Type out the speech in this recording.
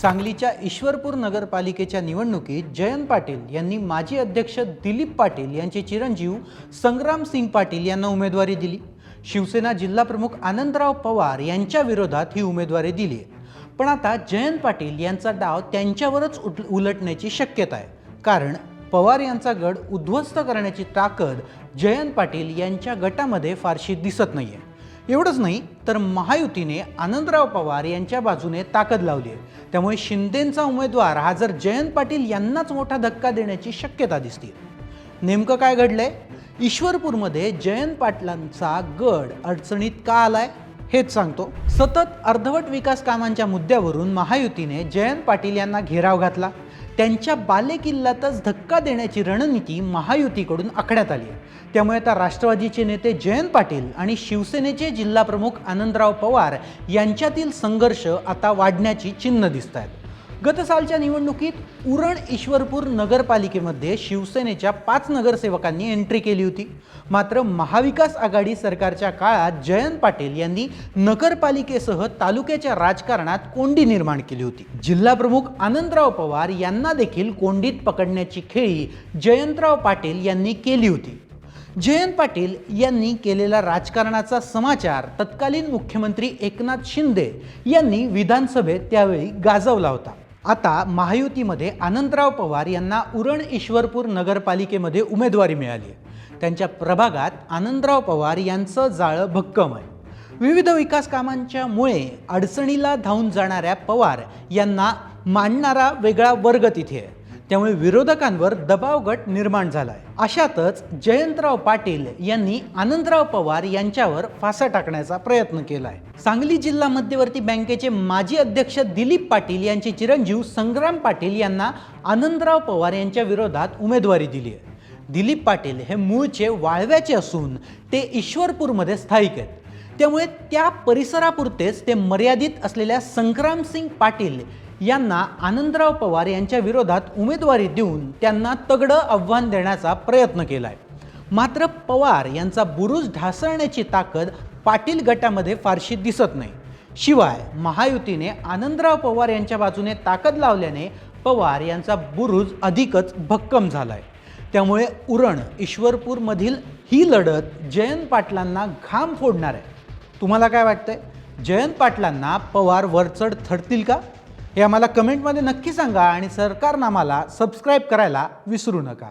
सांगलीच्या ईश्वरपूर नगरपालिकेच्या निवडणुकीत जयंत पाटील यांनी माजी अध्यक्ष दिलीप पाटील यांचे चिरंजीव संग्राम सिंग पाटील यांना उमेदवारी दिली. शिवसेना जिल्हाप्रमुख आनंदराव पवार यांच्या विरोधात ही उमेदवारी दिली आहे. पण आता जयंत पाटील यांचा डाव त्यांच्यावरच उट उलटण्याची शक्यता आहे. कारण पवार यांचा गड उद्ध्वस्त करण्याची ताकद जयंत पाटील यांच्या गटामध्ये फारशी दिसत नाही आहे एवढंच नाही तर महायुतीने आनंदराव पवार यांच्या बाजूने ताकद लावली आहे. त्यामुळे शिंदेंचा उमेदवार हा जर जयंत पाटील यांनाच मोठा धक्का देण्याची शक्यता दिसते नेमकं काय घडलंय? ईश्वरपूरमध्ये जयंत पाटलांचा गड अडचणीत का आलाय? हेच सांगतो. सतत अर्धवट विकास कामांच्या मुद्द्यावरून महायुतीने जयंत पाटील यांना घेराव घातला. त्यांच्या बालेकिल्ल्यातच धक्का देण्याची रणनीती महायुतीकडून आखण्यात आली आहे. त्यामुळे आता राष्ट्रवादीचे नेते जयंत पाटील आणि शिवसेनेचे जिल्हाप्रमुख आनंदराव पवार यांच्यातील संघर्ष आता वाढण्याची चिन्ह दिसत आहेत गतसालच्या निवडणुकीत उरण ईश्वरपूर नगरपालिकेमध्ये शिवसेनेच्या पाच नगरसेवकांनी एंट्री केली होती. मात्र महाविकास आघाडी सरकारच्या काळात जयंत पाटील यांनी नगरपालिकेसह तालुक्याच्या राजकारणात कोंडी निर्माण केली होती. जिल्हाप्रमुख आनंदराव पवार यांना देखील कोंडीत पकडण्याची खेळी जयंतराव पाटील यांनी केली होती. जयंत पाटील यांनी केलेला राजकारणाचा समाचार तत्कालीन मुख्यमंत्री एकनाथ शिंदे यांनी विधानसभेत त्यावेळी गाजवला होता. आता महायुतीमध्ये आनंदराव पवार यांना उरण ईश्वरपूर नगरपालिकेमध्ये उमेदवारी मिळाली आहे. त्यांच्या प्रभागात आनंदराव पवार यांचं जाळं भक्कम आहे. विविध विकास कामांच्यामुळे अडचणीला धावून जाणाऱ्या पवार यांना मांडणारा वेगळा वर्ग तिथे आहे. त्यामुळे विरोधकांवर दबाव गट निर्माण झालाय. अशातच जयंतराव पाटील यांनी आनंदराव पवार यांच्यावर फासा टाकण्याचा प्रयत्न केलाय. सांगली जिल्हा मध्यवर्ती बँकेचे माजी अध्यक्ष दिलीप पाटील यांचे चिरंजीव संग्राम पाटील यांना आनंदराव पवार यांच्या विरोधात उमेदवारी दिली आहे. दिलीप पाटील हे मूळचे वाळव्याचे असून ते ईश्वरपूरमध्ये स्थायिक आहेत. त्यामुळे त्या परिसरापुरतेच ते मर्यादित असलेल्या संग्रामसिंग पाटील यांना आनंदराव पवार यांच्या विरोधात उमेदवारी देऊन त्यांना तगडं आव्हान देण्याचा प्रयत्न केलाय. मात्र पवार यांचा बुरुज ढासळण्याची ताकद पाटील गटामध्ये फारशी दिसत नाही. शिवाय महायुतीने आनंदराव पवार यांच्या बाजूने ताकद लावल्याने पवार यांचा बुरुज अधिकच भक्कम झालाय. त्यामुळे उरण ईश्वरपूरमधील ही लढत जयंत पाटलांना घाम फोडणार आहे. तुम्हाला काय वाटतंय? जयंत पाटलांना पवार वरचढ ठरतील का? हे आम्हाला कमेंटमध्ये नक्की सांगा आणि सरकारनं आम्हाला सबस्क्राईब करायला विसरू नका.